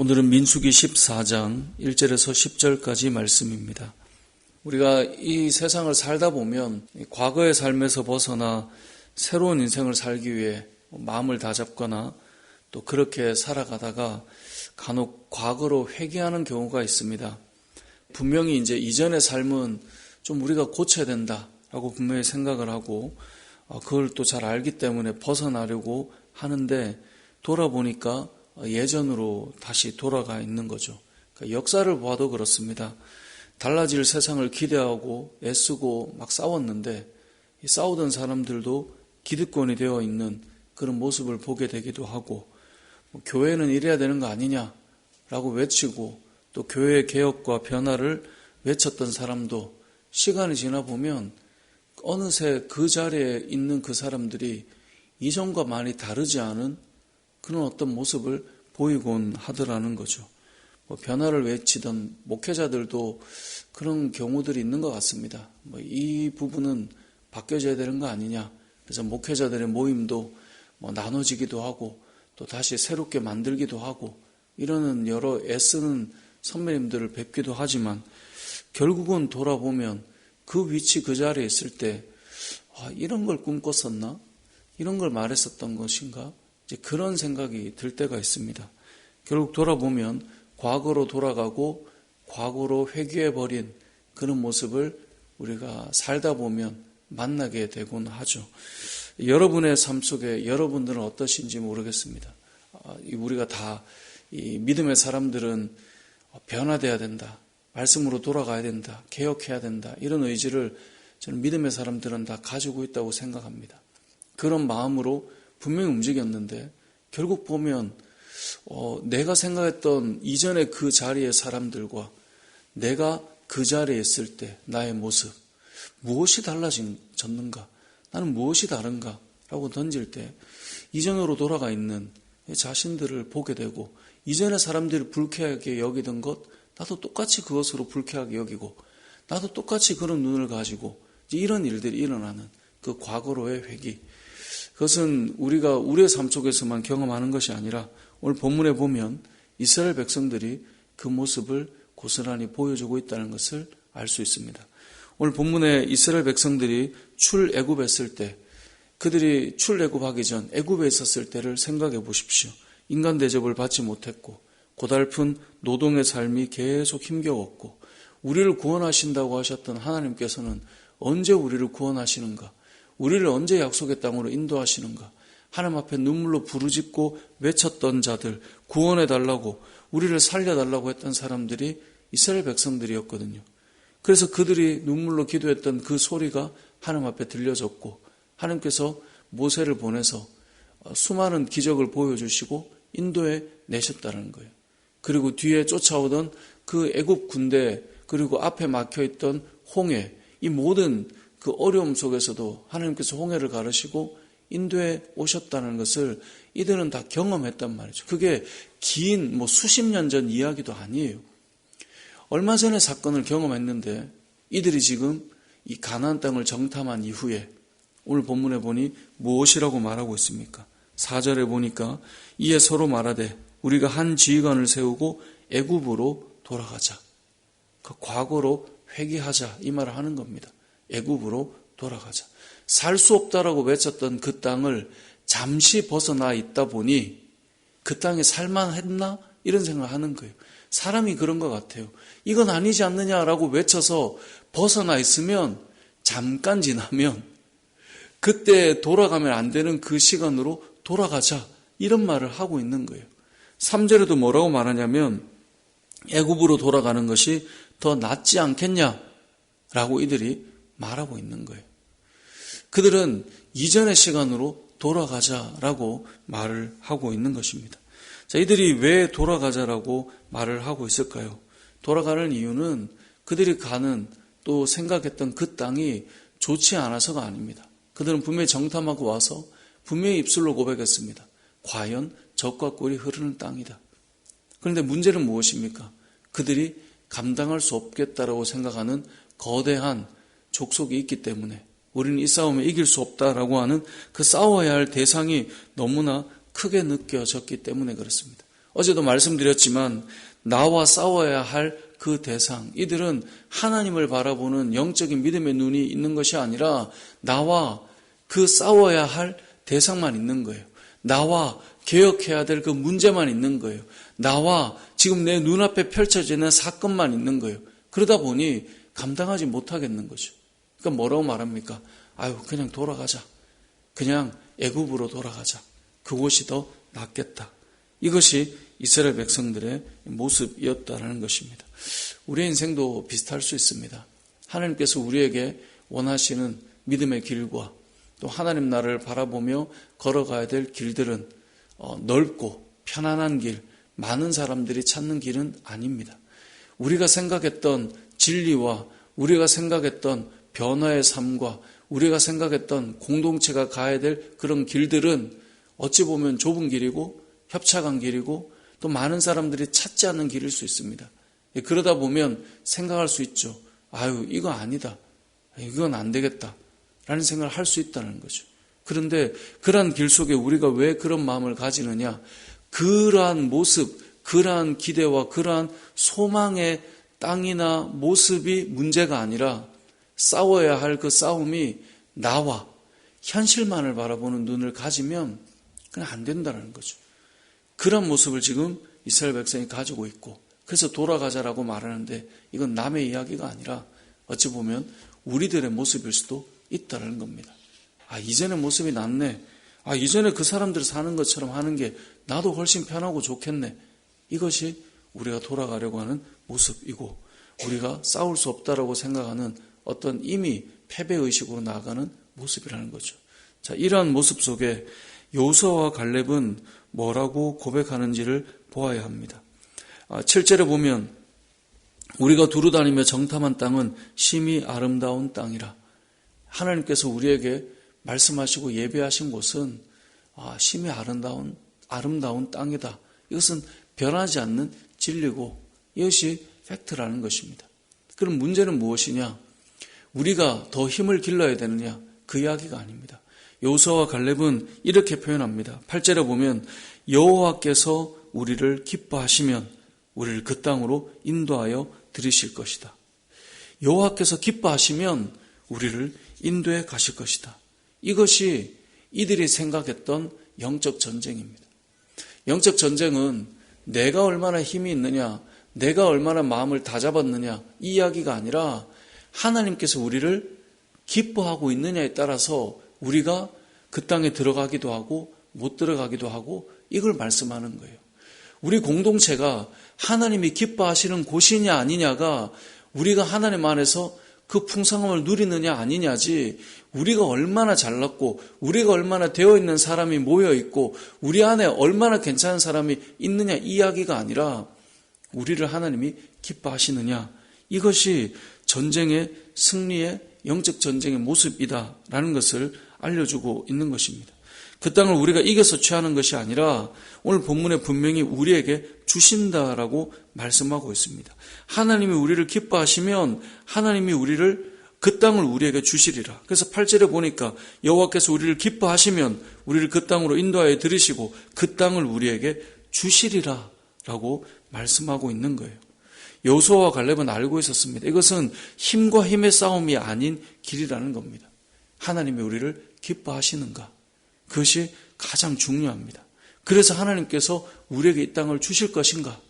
오늘은 민수기 14장 1절에서 10절까지 말씀입니다. 우리가 이 세상을 살다 보면 과거의 삶에서 벗어나 새로운 인생을 살기 위해 마음을 다잡거나 또 그렇게 살아가다가 간혹 과거로 회귀하는 경우가 있습니다. 분명히 이제 이전의 삶은 좀 우리가 고쳐야 된다라고 분명히 생각을 하고 어, 그걸 또 잘 알기 때문에 벗어나려고 하는데 돌아보니까 예전으로 다시 돌아가 있는 거죠. 그러니까 역사를 봐도 그렇습니다. 달라질 세상을 기대하고 애쓰고 막 싸웠는데 싸우던 사람들도 기득권이 되어 있는 그런 모습을 보게 되기도 하고 뭐 교회는 이래야 되는 거 아니냐라고 외치고 또 교회 개혁과 변화를 외쳤던 사람도 시간이 지나 보면 어느새 그 자리에 있는 그 사람들이 이전과 많이 다르지 않은 그런 어떤 모습을 보이곤 하더라는 거죠. 뭐 변화를 외치던 목회자들도 그런 경우들이 있는 것 같습니다. 뭐 이 부분은 바뀌어져야 되는 거 아니냐. 그래서 목회자들의 모임도 뭐 나눠지기도 하고 또 다시 새롭게 만들기도 하고 이러는 여러 애쓰는 선배님들을 뵙기도 하지만 결국은 돌아보면 그 위치 그 자리에 있을 때 아, 이런 걸 꿈꿨었나? 이런 걸 말했었던 것인가? 그런 생각이 들 때가 있습니다. 결국 돌아보면 과거로 돌아가고 과거로 회귀해 버린 그런 모습을 우리가 살다 보면 만나게 되곤 하죠. 여러분의 삶 속에 여러분들은 어떠신지 모르겠습니다. 아, 우리가 다 믿음의 사람들은 변화돼야 된다. 말씀으로 돌아가야 된다. 개혁해야 된다. 이런 의지를 저는 믿음의 사람들은 다 가지고 있다고 생각합니다. 그런 마음으로 분명히 움직였는데 결국 보면 어, 내가 생각했던 이전의 그 자리의 사람들과 내가 그 자리에 있을 때 나의 모습 무엇이 달라졌는가? 나는 무엇이 다른가? 라고 던질 때 이전으로 돌아가 있는 자신들을 보게 되고 이전의 사람들이 불쾌하게 여기던 것 나도 똑같이 그것으로 불쾌하게 여기고 나도 똑같이 그런 눈을 가지고 이런 일들이 일어나는 그 과거로의 회기 그것은 우리가 우리의 삶 속에서만 경험하는 것이 아니라 오늘 본문에 보면 이스라엘 백성들이 그 모습을 고스란히 보여주고 있다는 것을 알 수 있습니다. 오늘 본문에 이스라엘 백성들이 출애굽했을 때 그들이 출애굽하기 전 애굽에 있었을 때를 생각해 보십시오. 인간 대접을 받지 못했고 고달픈 노동의 삶이 계속 힘겨웠고 우리를 구원하신다고 하셨던 하나님께서는 언제 우리를 구원하시는가? 우리를 언제 약속의 땅으로 인도하시는가? 하나님 앞에 눈물로 부르짖고 외쳤던 자들, 구원해 달라고, 우리를 살려 달라고 했던 사람들이 이스라엘 백성들이었거든요. 그래서 그들이 눈물로 기도했던 그 소리가 하나님 앞에 들려졌고, 하나님께서 모세를 보내서 수많은 기적을 보여주시고 인도에 내셨다는 거예요. 그리고 뒤에 쫓아오던 그 애굽 군대 그리고 앞에 막혀 있던 홍해 이 모든 그 어려움 속에서도 하나님께서 홍해를 가르시고 인도에 오셨다는 것을 이들은 다 경험했단 말이죠. 그게 긴 뭐 수십 년 전 이야기도 아니에요. 얼마 전에 사건을 경험했는데 이들이 지금 이 가나안 땅을 정탐한 이후에 오늘 본문에 보니 무엇이라고 말하고 있습니까? 4절에 보니까 이에 서로 말하되 우리가 한 지휘관을 세우고 애굽으로 돌아가자. 그 과거로 회귀하자 이 말을 하는 겁니다. 애굽으로 돌아가자. 살 수 없다라고 외쳤던 그 땅을 잠시 벗어나 있다 보니 그 땅에 살만했나 이런 생각을 하는 거예요. 사람이 그런 것 같아요. 이건 아니지 않느냐라고 외쳐서 벗어나 있으면 잠깐 지나면 그때 돌아가면 안 되는 그 시간으로 돌아가자 이런 말을 하고 있는 거예요. 3절에도 뭐라고 말하냐면 애굽으로 돌아가는 것이 더 낫지 않겠냐라고 이들이 말하고 있는 거예요. 그들은 이전의 시간으로 돌아가자라고 말을 하고 있는 것입니다. 자, 이들이 왜 돌아가자라고 말을 하고 있을까요? 돌아가는 이유는 그들이 가는 또 생각했던 그 땅이 좋지 않아서가 아닙니다. 그들은 분명히 정탐하고 와서 분명히 입술로 고백했습니다. 과연 적과 꿀이 흐르는 땅이다. 그런데 문제는 무엇입니까? 그들이 감당할 수 없겠다라고 생각하는 거대한 족속이 있기 때문에 우리는 이 싸움에 이길 수 없다라고 하는 그 싸워야 할 대상이 너무나 크게 느껴졌기 때문에 그렇습니다. 어제도 말씀드렸지만 나와 싸워야 할 그 대상, 이들은 하나님을 바라보는 영적인 믿음의 눈이 있는 것이 아니라 나와 그 싸워야 할 대상만 있는 거예요. 나와 개혁해야 될 그 문제만 있는 거예요. 나와 지금 내 눈앞에 펼쳐지는 사건만 있는 거예요. 그러다 보니 감당하지 못하겠는 거죠. 그러니까 뭐라고 말합니까? 아유, 그냥 돌아가자. 그냥 애굽으로 돌아가자. 그곳이 더 낫겠다. 이것이 이스라엘 백성들의 모습이었다는 것입니다. 우리의 인생도 비슷할 수 있습니다. 하나님께서 우리에게 원하시는 믿음의 길과 또 하나님 나라를 바라보며 걸어가야 될 길들은 어, 넓고 편안한 길, 많은 사람들이 찾는 길은 아닙니다. 우리가 생각했던 진리와 우리가 생각했던 변화의 삶과 우리가 생각했던 공동체가 가야 될 그런 길들은 어찌 보면 좁은 길이고 협착한 길이고 또 많은 사람들이 찾지 않는 길일 수 있습니다. 예, 그러다 보면 생각할 수 있죠. 아유, 이거 아니다. 이건 안 되겠다. 라는 생각을 할 수 있다는 거죠. 그런데 그러한 길 속에 우리가 왜 그런 마음을 가지느냐? 그러한 모습, 그러한 기대와 그러한 소망의 땅이나 모습이 문제가 아니라 싸워야 할 그 싸움이 나와 현실만을 바라보는 눈을 가지면 그냥 안 된다는 거죠. 그런 모습을 지금 이스라엘 백성이 가지고 있고 그래서 돌아가자라고 말하는데 이건 남의 이야기가 아니라 어찌 보면 우리들의 모습일 수도 있다는 겁니다. 아, 이제는 모습이 낫네. 아, 이전에 그 사람들 사는 것처럼 하는 게 나도 훨씬 편하고 좋겠네. 이것이 우리가 돌아가려고 하는 모습이고 우리가 싸울 수 없다라고 생각하는 어떤 이미 패배의식으로 나아가는 모습이라는 거죠. 자, 이러한 모습 속에 요서와 갈렙은 뭐라고 고백하는지를 보아야 합니다. 7절에 아, 보면 우리가 두루 다니며 정탐한 땅은 심히 아름다운 땅이라. 하나님께서 우리에게 말씀하시고 예배하신 곳은 아, 심히 아름다운 아름다운 땅이다. 이것은 변하지 않는 진리고 이것이 팩트라는 것입니다. 그럼 문제는 무엇이냐? 우리가 더 힘을 길러야 되느냐? 그 이야기가 아닙니다. 요서와 갈렙은 이렇게 표현합니다. 8절에 보면 여호와께서 우리를 기뻐하시면 우리를 그 땅으로 인도하여 들이실 것이다. 여호와께서 기뻐하시면 우리를 인도해 가실 것이다. 이것이 이들이 생각했던 영적 전쟁입니다. 영적 전쟁은 내가 얼마나 힘이 있느냐, 내가 얼마나 마음을 다 잡았느냐, 이 이야기가 아니라 하나님께서 우리를 기뻐하고 있느냐에 따라서 우리가 그 땅에 들어가기도 하고 못 들어가기도 하고 이걸 말씀하는 거예요. 우리 공동체가 하나님이 기뻐하시는 곳이냐 아니냐가 우리가 하나님 안에서 그 풍성함을 누리느냐 아니냐지 우리가 얼마나 잘났고 우리가 얼마나 되어 있는 사람이 모여 있고 우리 안에 얼마나 괜찮은 사람이 있느냐 이야기가 아니라 우리를 하나님이 기뻐하시느냐 이것이 전쟁의 승리의 영적 전쟁의 모습이다라는 것을 알려주고 있는 것입니다. 그 땅을 우리가 이겨서 취하는 것이 아니라 오늘 본문에 분명히 우리에게 주신다라고 말씀하고 있습니다. 하나님이 우리를 기뻐하시면 하나님이 우리를 그 땅을 우리에게 주시리라. 그래서 8절에 보니까 여호와께서 우리를 기뻐하시면 우리를 그 땅으로 인도하여 들으시고 그 땅을 우리에게 주시리라 라고 말씀하고 있는 거예요. 여호수아와 갈렙은 알고 있었습니다. 이것은 힘과 힘의 싸움이 아닌 길이라는 겁니다. 하나님이 우리를 기뻐하시는가? 그것이 가장 중요합니다. 그래서 하나님께서 우리에게 이 땅을 주실 것인가?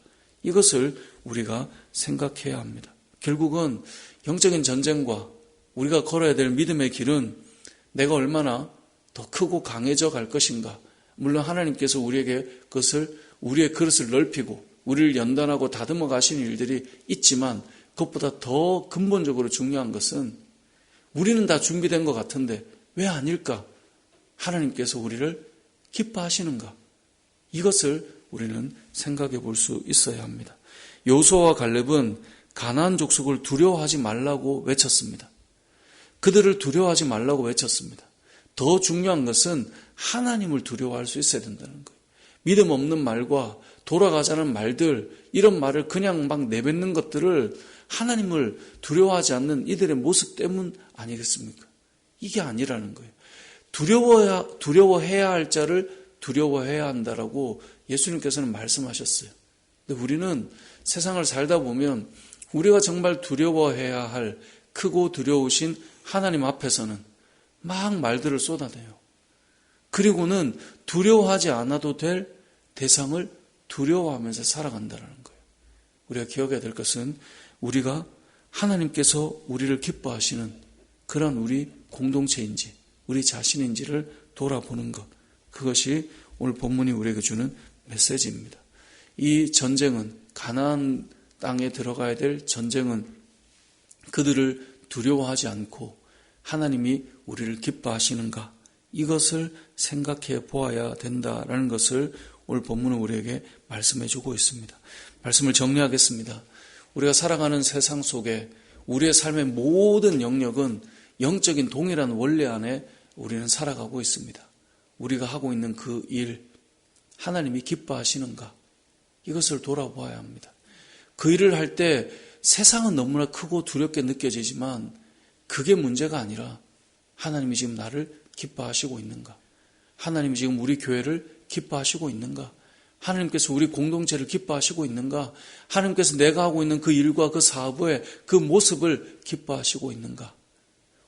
이것을 우리가 생각해야 합니다. 결국은 영적인 전쟁과 우리가 걸어야 될 믿음의 길은 내가 얼마나 더 크고 강해져 갈 것인가. 물론 하나님께서 우리에게 그것을 우리의 그릇을 넓히고 우리를 연단하고 다듬어 가시는 일들이 있지만 그것보다 더 근본적으로 중요한 것은 우리는 다 준비된 것 같은데 왜 아닐까? 하나님께서 우리를 기뻐하시는가? 이것을 우리는 생각해 볼 수 있어야 합니다. 요소와 갈렙은 가나안 족속을 두려워하지 말라고 외쳤습니다. 그들을 두려워하지 말라고 외쳤습니다. 더 중요한 것은 하나님을 두려워할 수 있어야 된다는 거예요. 믿음 없는 말과 돌아가자는 말들, 이런 말을 그냥 막 내뱉는 것들을 하나님을 두려워하지 않는 이들의 모습 때문 아니겠습니까? 이게 아니라는 거예요. 두려워야, 두려워해야 할 자를 두려워해야 한다라고 예수님께서는 말씀하셨어요. 근데 우리는 세상을 살다 보면 우리가 정말 두려워해야 할 크고 두려우신 하나님 앞에서는 막 말들을 쏟아내요. 그리고는 두려워하지 않아도 될 대상을 두려워하면서 살아간다는 거예요. 우리가 기억해야 될 것은 우리가 하나님께서 우리를 기뻐하시는 그런 우리 공동체인지 우리 자신인지를 돌아보는 것. 그것이 오늘 본문이 우리에게 주는 메시지입니다. 이 전쟁은 가나안 땅에 들어가야 될 전쟁은 그들을 두려워하지 않고 하나님이 우리를 기뻐하시는가 이것을 생각해 보아야 된다라는 것을 오늘 본문은 우리에게 말씀해 주고 있습니다. 말씀을 정리하겠습니다. 우리가 살아가는 세상 속에 우리의 삶의 모든 영역은 영적인 동일한 원리 안에 우리는 살아가고 있습니다. 우리가 하고 있는 그 일, 하나님이 기뻐하시는가? 이것을 돌아보아야 합니다. 그 일을 할 때 세상은 너무나 크고 두렵게 느껴지지만 그게 문제가 아니라 하나님이 지금 나를 기뻐하시고 있는가? 하나님이 지금 우리 교회를 기뻐하시고 있는가? 하나님께서 우리 공동체를 기뻐하시고 있는가? 하나님께서 내가 하고 있는 그 일과 그 사업의 그 모습을 기뻐하시고 있는가?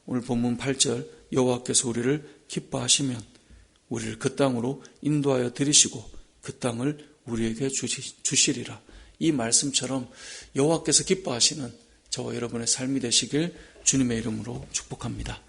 오늘 본문 8절 여호와께서 우리를 기뻐하시면 우리를 그 땅으로 인도하여 들이시고 그 땅을 우리에게 주시리라. 이 말씀처럼 여호와께서 기뻐하시는 저와 여러분의 삶이 되시길 주님의 이름으로 축복합니다.